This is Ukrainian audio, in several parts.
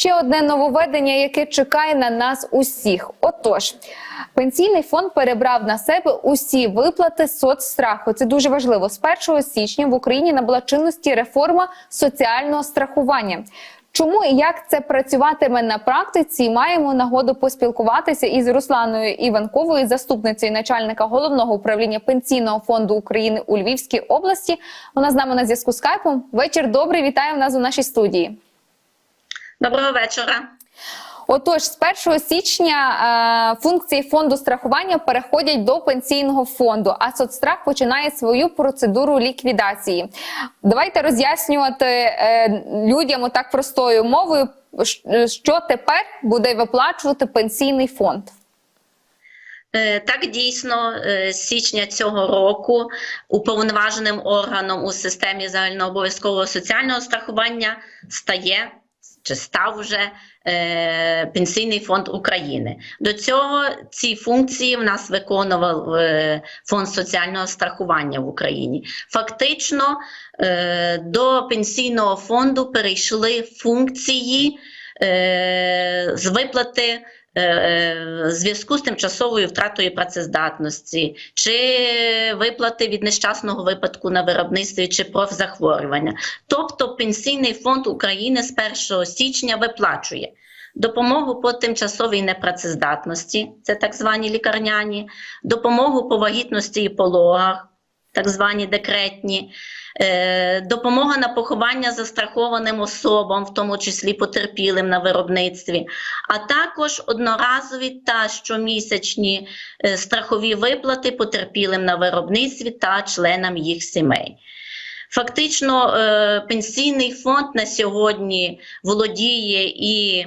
ще одне нововведення, яке чекає на нас усіх. Отож, пенсійний фонд перебрав на себе усі виплати соцстраху. Це дуже важливо. З 1 січня в Україні набула чинності реформа соціального страхування. Чому і як це працюватиме на практиці? Маємо нагоду поспілкуватися із Русланою Іванковою, заступницею начальника головного управління пенсійного фонду України у Львівській області. Вона з нами на зв'язку з скайпом. Вечір добрий. Вітаю нас у нашій студії. Доброго вечора. Отож, з 1 січня е, функції фонду страхування переходять до пенсійного фонду, а соцстрах починає свою процедуру ліквідації. Давайте роз'яснювати е, людям отак простою мовою, що тепер буде виплачувати пенсійний фонд. Е, Так, дійсно, е, з січня цього року уповноваженим органом у системі загальнообов'язкового соціального страхування стає чи став вже е, Пенсійний фонд України. До цього ці функції в нас виконував е, фонд соціального страхування в Україні. Фактично е, до пенсійного фонду перейшли функції е, з виплати зв'язку з тимчасовою втратою працездатності, чи виплати від нещасного випадку на виробництві чи профзахворювання. Тобто Пенсійний фонд України з 1 січня виплачує допомогу по тимчасовій непрацездатності, це так звані лікарняні, допомогу по вагітності і пологах, так звані декретні, е, допомога на поховання застрахованим особам, в тому числі потерпілим на виробництві, а також одноразові та щомісячні е, страхові виплати потерпілим на виробництві та членам їх сімей. Фактично, е, пенсійний фонд на сьогодні володіє і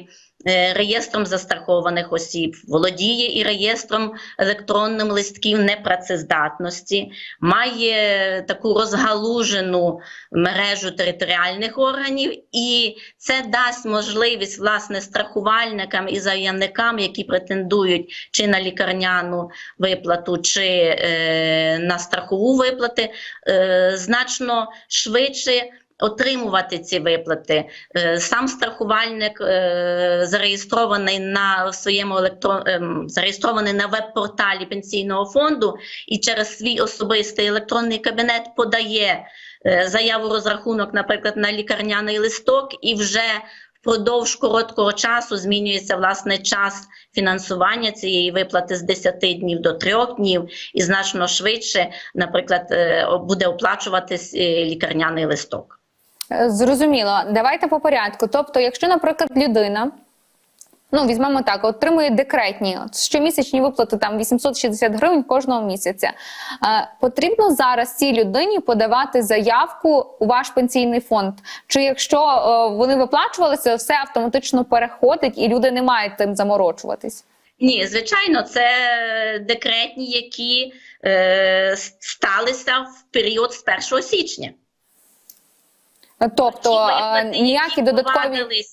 реєстром застрахованих осіб, володіє і реєстром електронним листків непрацездатності, має таку розгалужену мережу територіальних органів, і це дасть можливість власне страхувальникам і заявникам, які претендують чи на лікарняну виплату, чи е, на страхову виплати, е, значно швидше. Отримувати ці виплати Е, сам страхувальник е, зареєстрований на своєму електро... ем, зареєстрований на веб-порталі пенсійного фонду і через свій особистий електронний кабінет подає е, заяву розрахунок, наприклад, на лікарняний листок, і вже впродовж короткого часу змінюється власне час фінансування цієї виплати з 10 днів до 3 днів, і значно швидше, наприклад, буде оплачуватись лікарняний листок. Зрозуміло, давайте по порядку. Тобто, якщо, наприклад, людина. Ну, візьмемо так, отримує декретні щомісячні виплати там 860 гривень кожного місяця. Е, потрібно зараз цій людині подавати заявку у ваш пенсійний фонд. Чи якщо е, вони виплачувалися, все автоматично переходить і люди не мають тим заморочуватись? Ні, звичайно, це декретні, які е, сталися в період з 1 січня. Тобто е, виплати, ніякі які додаткові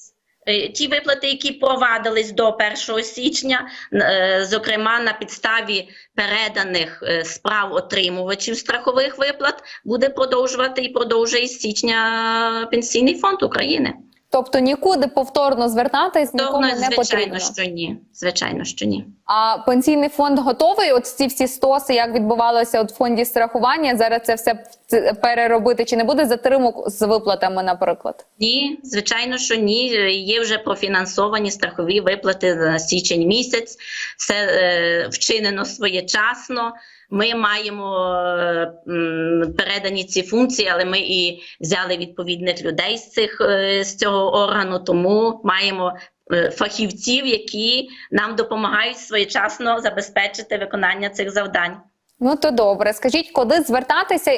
е, Ті виплати, які провадились до 1 січня, е, зокрема на підставі переданих справ отримувачів страхових виплат, буде продовжувати і продовжує з січня Пенсійний фонд України. Тобто нікуди повторно звертатись нікому не звичайно, потрібно. що ні. Звичайно, що ні. А пенсійний фонд готовий? От ці всі стоси, як відбувалося от в фонді страхування, зараз це все переробити. Чи не буде затримок з виплатами, наприклад? Ні, звичайно, що ні. Є вже профінансовані страхові виплати на січень місяць. Все е, вчинено своєчасно. Ми маємо е, передані ці функції, але ми і взяли відповідних людей з цих е, з цього органу, тому маємо. е, Фахівців, які нам допомагають своєчасно забезпечити виконання цих завдань. Ну то добре. Скажіть, куди звертатися,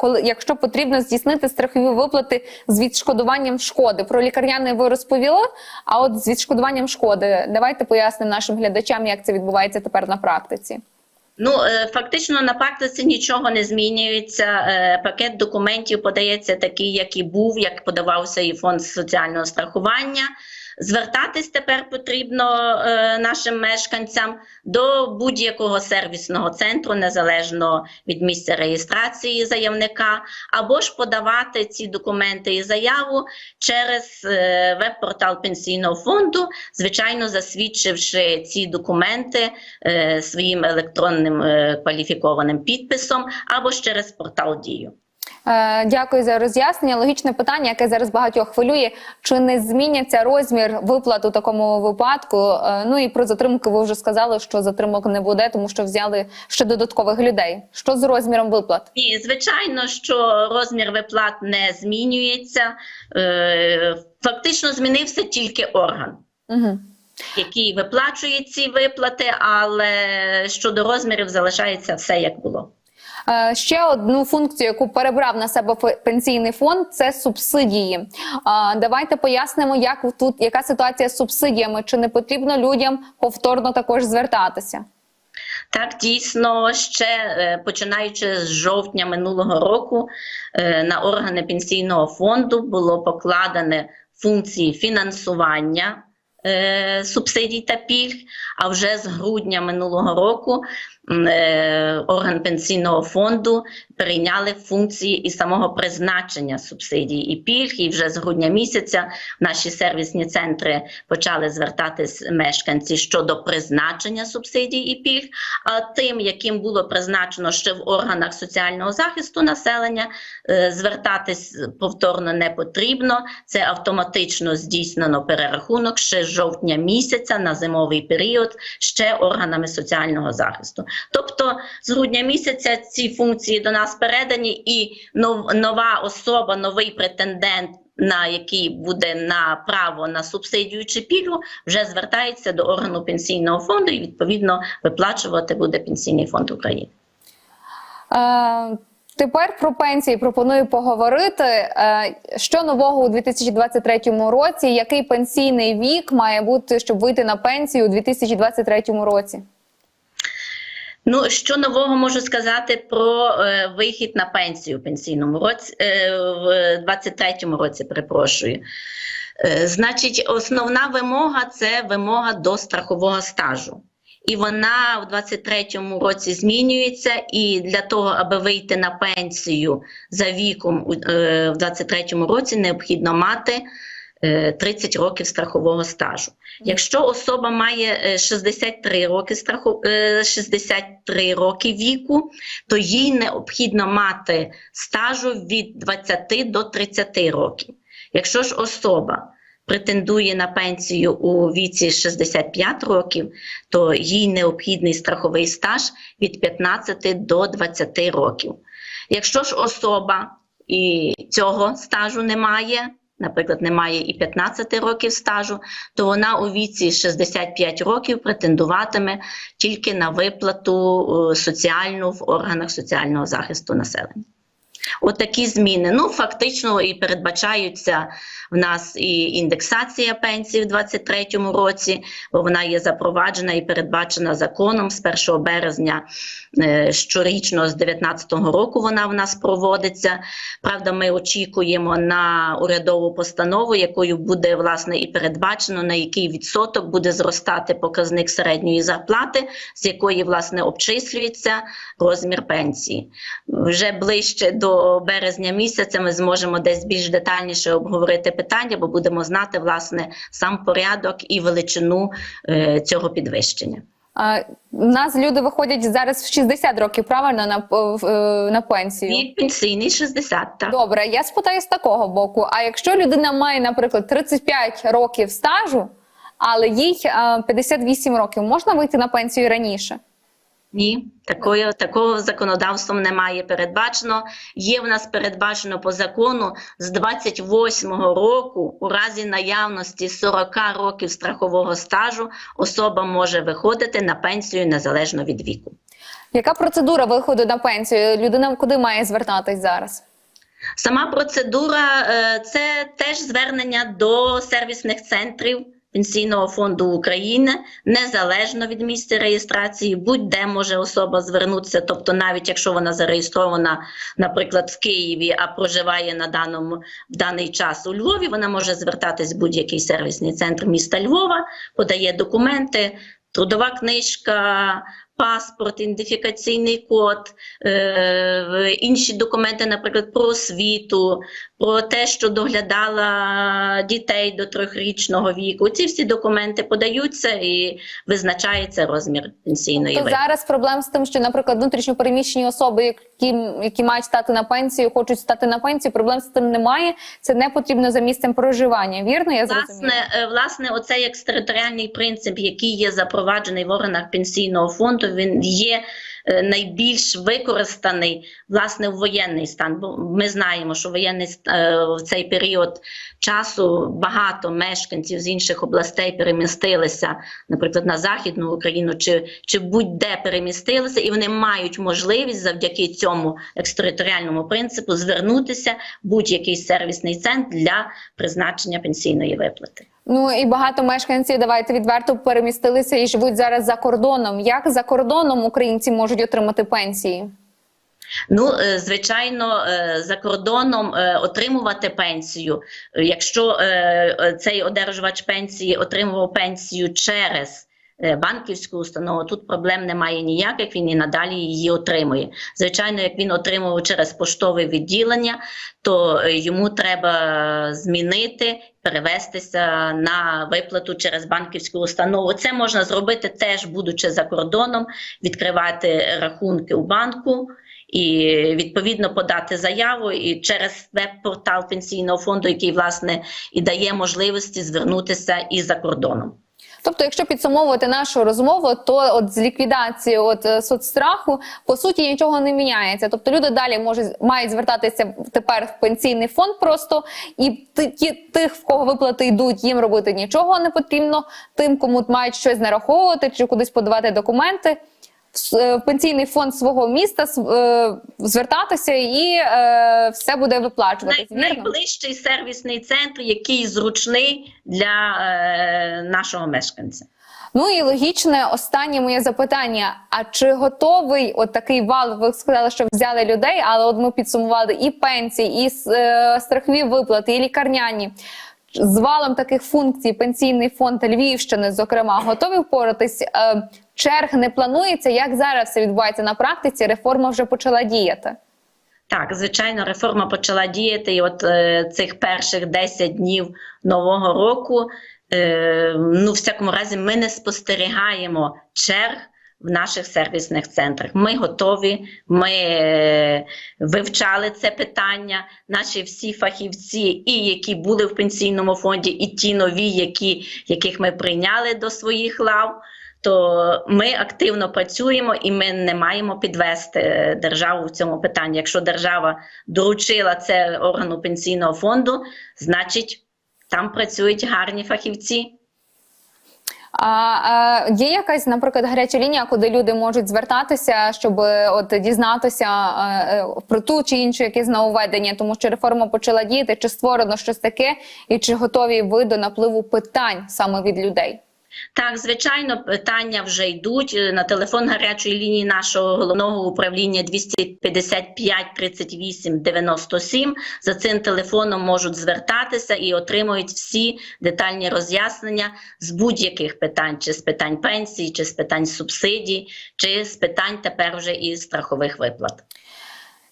коли якщо потрібно здійснити страхові виплати з відшкодуванням шкоди? Про лікарняне ви розповіли. А от з відшкодуванням шкоди, давайте пояснимо нашим глядачам, як це відбувається тепер на практиці. Ну, е, фактично на практиці нічого не змінюється. Е, Пакет документів подається такий, як і був, як подавався і фонд соціального страхування. Звертатись тепер потрібно е, нашим мешканцям до будь-якого сервісного центру, незалежно від місця реєстрації заявника, або ж подавати ці документи і заяву через е, веб-портал пенсійного фонду, звичайно, засвідчивши ці документи е, своїм електронним е, кваліфікованим підписом, або ж через портал Дію. Е, Дякую за роз'яснення. Логічне питання, яке зараз багатьох хвилює: чи не зміняться розмір виплат у такому випадку? Е, Ну і про затримки ви вже сказали, що затримок не буде, тому що взяли ще додаткових людей. Що з розміром виплат? Ні, звичайно, що розмір виплат не змінюється. Е, Фактично змінився тільки орган. Угу. який виплачує ці виплати, але щодо розмірів залишається все як було. Е, Ще одну функцію, яку перебрав на себе пенсійний фонд, це субсидії. Давайте пояснимо, як тут яка ситуація з субсидіями, чи не потрібно людям повторно також звертатися. Так, дійсно, ще е, починаючи з жовтня минулого року е, на органи пенсійного фонду було покладене функції фінансування субсидій та пільг. А вже з грудня минулого року орган пенсійного фонду перейняли функції і самого призначення субсидій і пільг. І вже з грудня місяця наші сервісні центри почали звертатись мешканці щодо призначення субсидій і пільг. А тим, яким було призначено ще в органах соціального захисту населення, е, звертатись повторно не потрібно. Це автоматично здійснено перерахунок ще з жовтня місяця на зимовий період ще органами соціального захисту. Тобто з грудня місяця ці функції до нас передані, і нова особа, новий претендент. На який буде на право на субсидію чи пільгу, вже звертається до органу пенсійного фонду і відповідно виплачувати буде пенсійний фонд України. Е, Тепер про пенсії пропоную поговорити. Е, Що нового у 2023 році? Який пенсійний вік має бути, щоб вийти на пенсію у 2023 році? Ну, що нового можу сказати про е, вихід на пенсію в пенсійному році, е, в 23-му році, перепрошую. Е, значить, основна вимога це вимога до страхового стажу. І вона в 23-му році змінюється. І для того, аби вийти на пенсію за віком е, в 23-му році, необхідно мати 30 років страхового стажу. Якщо особа має е, 63 роки страху, е, 63 роки віку, то їй необхідно мати стажу від 20 до 30 років. Якщо ж особа претендує на пенсію у віці 65 років, то їй необхідний страховий стаж від 15 до 20 років. Якщо ж особа і цього стажу немає, наприклад, немає і 15 років стажу, то вона у віці 65 років претендуватиме тільки на виплату е, соціальну в органах соціального захисту населення. От зміни. Ну, фактично, і передбачаються в нас і індексація пенсій в 2023 році, бо вона є запроваджена і передбачена законом з 1 березня е, щорічно з 2019 року вона в нас проводиться. Правда, ми очікуємо на урядову постанову, якою буде власне і передбачено, на який відсоток буде зростати показник середньої зарплати, з якої власне обчислюється розмір пенсії. Вже ближче до березня місяця ми зможемо десь більш детальніше обговорити питання, бо будемо знати власне сам порядок і величину е, цього підвищення. Е, У нас люди виходять зараз в 60 років, правильно на, на пенсію. Вік пенсійний 60, так. Добре, я спитаю з такого боку. А якщо людина має, наприклад, 35 років стажу, але їй е, 58 років, можна вийти на пенсію раніше? Ні, такої, такого законодавством немає передбачено. Є в нас передбачено по закону з 28-го року, у разі наявності 40 років страхового стажу, особа може виходити на пенсію незалежно від віку. Яка процедура виходу на пенсію? Людина куди має звертатись зараз? Сама процедура е, це теж звернення до сервісних центрів Пенсійного фонду України незалежно від місця реєстрації, будь-де може особа звернутися. Тобто, навіть якщо вона зареєстрована, наприклад, в Києві, а проживає на даному в даний час у Львові, вона може звертатись в будь-який сервісний центр міста Львова, подає документи, трудова книжка. Паспорт, ідентифікаційний код, е, інші документи, наприклад, про освіту, про те, що доглядала дітей до трьохрічного віку. Ці всі документи подаються і визначається розмір пенсійної То зараз проблем з тим, що, наприклад, внутрішньопереміщені особи, які, які мають стати на пенсію, хочуть стати на пенсію, проблем з тим немає. Це не потрібно за місцем проживання. Вірно, я зрозуміла? Власне, е, власне, оцей екстериторіальний принцип, який є запроваджений в органах пенсійного фонду, він є е, найбільш використаний власне в воєнний стан. Бо ми знаємо, що воєнний е, в цей період часу багато мешканців з інших областей перемістилися, наприклад, на західну Україну чи, чи будь-де перемістилися, і вони мають можливість завдяки цьому екстериторіальному принципу звернутися в будь-який сервісний центр для призначення пенсійної виплати. Ну і багато мешканців, давайте відверто перемістилися і живуть зараз за кордоном. Як за кордоном українці можуть отримати пенсії? Ну, е, звичайно, е, за кордоном е, отримувати пенсію. Якщо цей одержувач пенсії отримував пенсію через банківську установу, тут проблем немає ніяких. Він і надалі її отримує. Звичайно, як він отримував через поштове відділення, то йому треба змінити. Перевестися на виплату через банківську установу. Це можна зробити теж, будучи за кордоном, відкривати рахунки у банку і відповідно подати заяву і через веб-портал пенсійного фонду, який власне і дає можливості звернутися і за кордоном. Тобто, якщо підсумовувати нашу розмову, то от з ліквідації от е, соцстраху по суті нічого не міняється. Тобто люди далі можуть мають звертатися тепер в пенсійний фонд просто і ті тих, в кого виплати йдуть, їм робити нічого не потрібно. Тим, кому мають щось нараховувати чи кудись подавати документи. В е, пенсійний фонд свого міста е, звертатися і е, все буде виплачуватись. Най, найближчий сервісний центр, який зручний для нашого мешканця. Ну і логічне останнє моє запитання: а чи готовий от такий вал? Ви сказали, що взяли людей, але от ми підсумували і пенсії, і е, страхові виплати, і лікарняні. З валом таких функцій пенсійний фонд Львівщини, зокрема, готові впоратись. Е, черг не планується. Як зараз все відбувається на практиці? Реформа вже почала діяти. Так, звичайно, реформа почала діяти, і от е, цих перших 10 днів нового року, е, ну, всякому разі, ми не спостерігаємо черг в наших сервісних центрах. Ми готові, ми е, вивчали це питання. Наші всі фахівці, і які були в пенсійному фонді, і ті нові, які, яких ми прийняли до своїх лав. То ми активно працюємо і ми не маємо підвести державу в цьому питанні. Якщо держава доручила це органу пенсійного фонду, значить там працюють гарні фахівці. А, а є якась, наприклад, гаряча лінія, куди люди можуть звертатися, щоб от дізнатися е, е, про ту чи іншу якесь нововведення, тому що реформа почала діяти, чи створено щось таке, і чи готові ви до напливу питань саме від людей? Так, звичайно, питання вже йдуть Е, на телефон гарячої лінії нашого головного управління 255 38 97. За цим телефоном можуть звертатися і отримують всі детальні роз'яснення з будь-яких питань, чи з питань пенсії, чи з питань субсидій, чи з питань тепер вже і страхових виплат.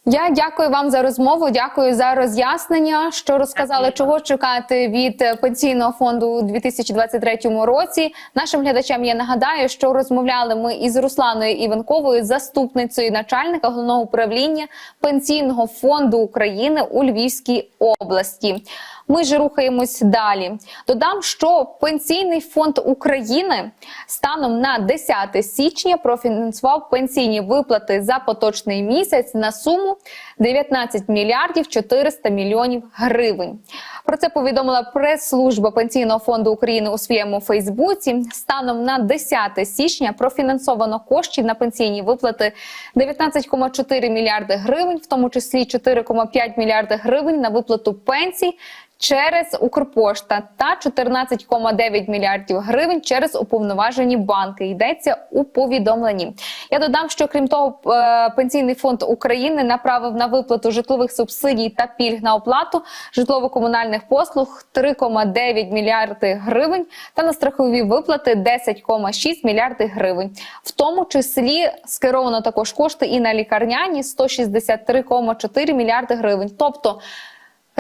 Я дякую вам за розмову. Дякую за роз'яснення, що розказали, Дякую. чого чекати від е, пенсійного фонду у 2023 році. Нашим глядачам я нагадаю, що розмовляли ми із Русланою Іванковою, заступницею начальника головного управління пенсійного фонду України у Львівській області. Ми ж рухаємось далі. Додам, що пенсійний фонд України станом на 10 січня профінансував пенсійні виплати за поточний місяць на суму 19 мільярдів 400 мільйонів гривень. Про це повідомила прес-служба пенсійного фонду України у своєму Фейсбуці. Станом на 10 січня профінансовано коштів на пенсійні виплати 19,4 мільярди гривень, в тому числі 4,5 мільярди гривень на виплату пенсій через Укрпошта та 14,9 мільярдів гривень через уповноважені банки. Йдеться у повідомленні. Я додам, що крім того, е, пенсійний фонд України направив на виплату житлових субсидій та пільг на оплату житлово-комунальних послуг 3,9 мільярди гривень та на страхові виплати 10,6 мільярди гривень. В тому числі скеровано також кошти і на лікарняні 163,4 мільярди гривень. Тобто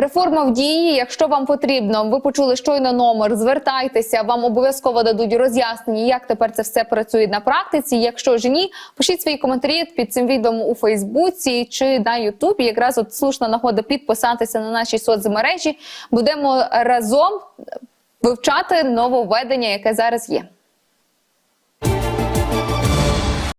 Реформа в дії. Якщо вам потрібно, ви почули щойно номер. Звертайтеся, вам обов'язково дадуть роз'яснення, як тепер це все працює на практиці. Якщо ж ні, пишіть свої коментарі під цим відео у Фейсбуці чи на Ютубі. Якраз от слушна нагода підписатися на наші соцмережі. Будемо разом вивчати нововведення, яке зараз є.